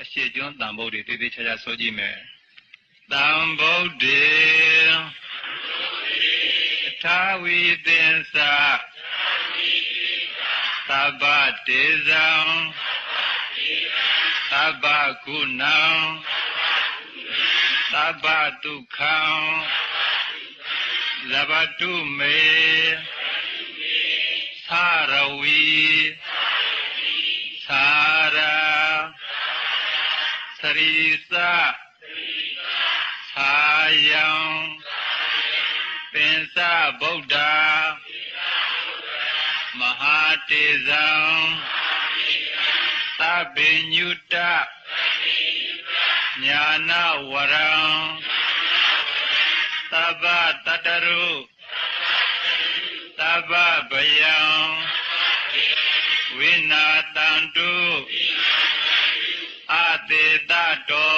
အရှိကျွန်းတန်ဖို့တွေတည်တည်ချာချာဆိုကြည့်မယ်တန်ဖို့တွေထာဝိသင်္စာသဗ္ဗတေဇံသဗ္ဗကုဏံသဗ္ဗဒုက္ခံဇဘတုမေသာရဝီ ရိသသာယံပင်စဗုဒ္ဓမဟာတေဇံသဗ္ဗညုတညာနာဝရံသဗ္ဗတတရုသဗ္ဗဗယံဝိနာတံတုအ တေတတော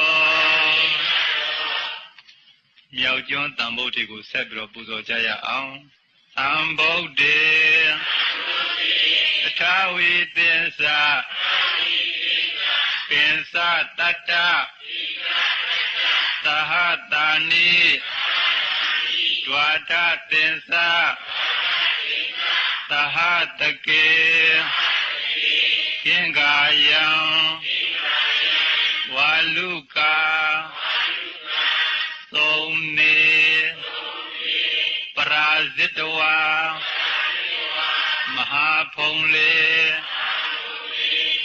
မြောက်ကျွန်းတန်ဖို့တွေကိုဆက်ပြီးတော့ပူဇော်ကြရအောင်သံဗုဒ္ဓေအထာဝိသင်္စာပင်စတတ္တသဟတာနိဒွါဒသင်္စာသဟတကေသင်္ကာယံဝါ လူကာသုံးနေပရာဇိတဝါမဟာဖုံလေ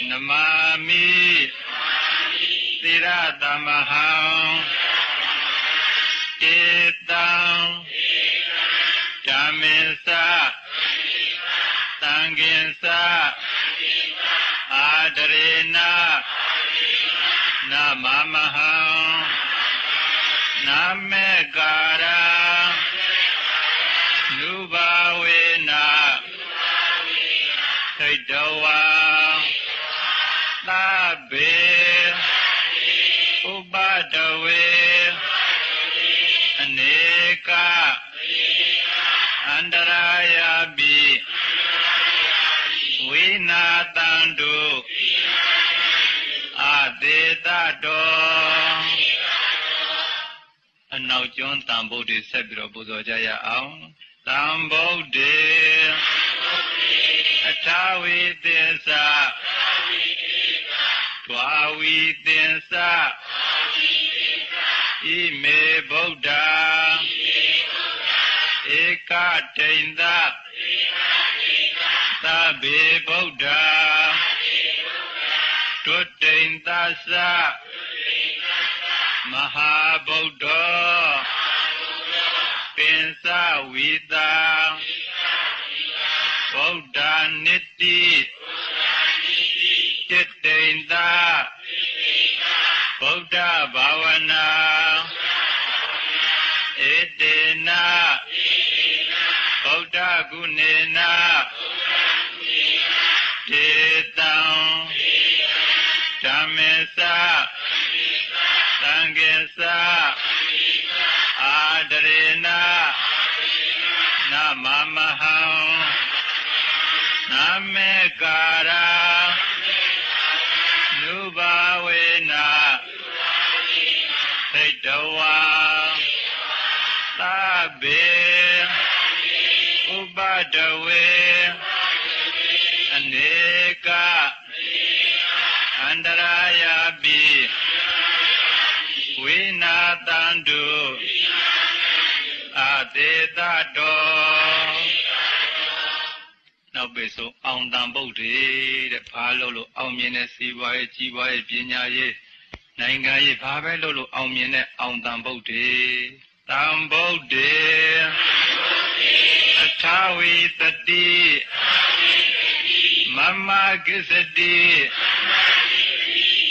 နမမိသီရတမဟံတေတံဓမ္မေသသံဃင်္စအာဒရေန နမမဟံနမေကာရာနုဘာဝေနသိတဝါသဗ္ဗေဥပဒဝေအနေကအန္တရာယပိဝိနာတံတုအ တေတတောအနောက်ကျွန်းတန်ဗုဒ္ဓဆက်ပြီးတော့ပူဇော်ကြရအောင်တန်ဗုဒ္ဓေအထာဝိသင်္စာဒွာဝိသင်္စာဣမေဗုဒ္ဓဧကတိန်သသဗ္ဗေဗုဒ္ဓ တုတိန်သသမဟာဗုဒ္ဓပင်စဝိတာဗုဒ္ဓနိတိ သံဃေသအာဒရေနနမမဟံနမေကာရာနုဘာဝေနသိတဝါသဗ္ဗေဥပဒဝေအနေကအန္တရာယပိဝိ နာတံတုအတေတတောနောက်ပိဆိုအောင်တန်ပုတ်တွေတဲ့ဘာလို့လို့အောင်မြင်တဲ့စီးပွားရေးကြီးပွားရေးပညာရေးနိုင်ငံရေးဘာပဲလို့လို့အောင်မြင်တဲ့အောင်တန်ပုတ်တွေတန်ပုတ်တွေအထာဝိတတိမမကိစ္စတိ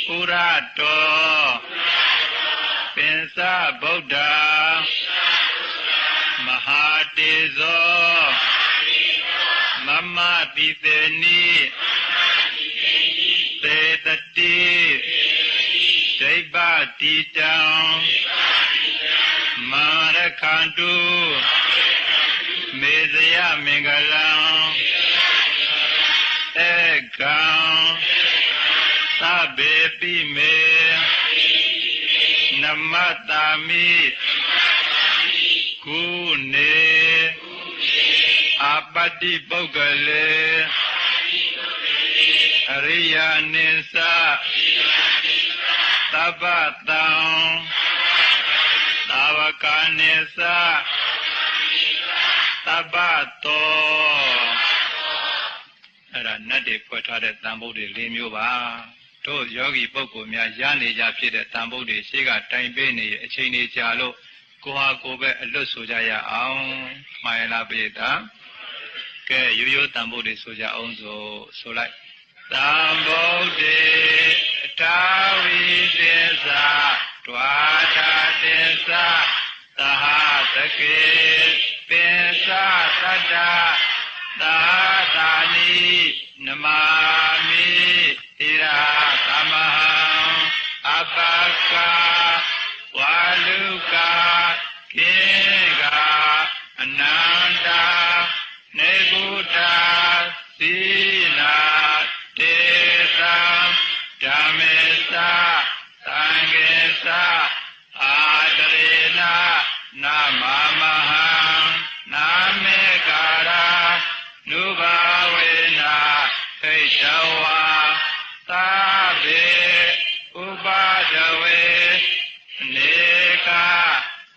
ပုရတောပင်စ ဗုဒ္ဓမဟာတေဇောမမတိသေနိသေတတိဒိဗ္ဗတိတံမာရခန္တုမေဇယမင်္ဂလံဧကံသဗ္ဘေတိမေ နမတ္တာမိကုနေအပတ္တိပုဂ္ဂလေအရိယာနိသသဗ္ဗတံသာဝကနိသသဗ္ဗတောအဲ့ဒါနတ်တွေဖွက်ထားတဲ့တန်ဖိုးတွေ၄မျိုးပါ တို့ယောဂီပုဂ္ဂိုလ်များရနေကြဖြစ်တဲ့တန်ဖိုးတွေရှေ့ကတိုင်ပေးနေအချိန်လေးကြာလို့ကိုဟာကိုပဲအလွတ်ဆိုကြရအောင်မှားရလားပိဒါကဲရိုးရိုးတန်ဖိုးတွေဆိုကြအောင်ဆိုဆိုလိုက်တန်ဖိုးတွေအတာဝိသေသဒွါထာတေသသဟတကေပင်စသတ္တ သာသာနိနမာမိဣရာသမဟံအပကဝါလူကာကေကအနန္တာနေဗုဒ္ဓသီနာတေသံဓမ္မေသသံဃေသအာတရေနာနာမမဟံနာမေကာရာနုဘာဝေနာခိတဝါသာဘေဥပါဒဝေနေက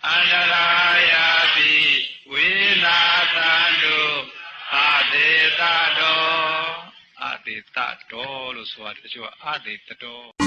အန္တရာယာတိဝိနာသန္တုအာဒေ တတော်အာဒေတတော်လို့ဆိုတာတချို့အာဒေတတော်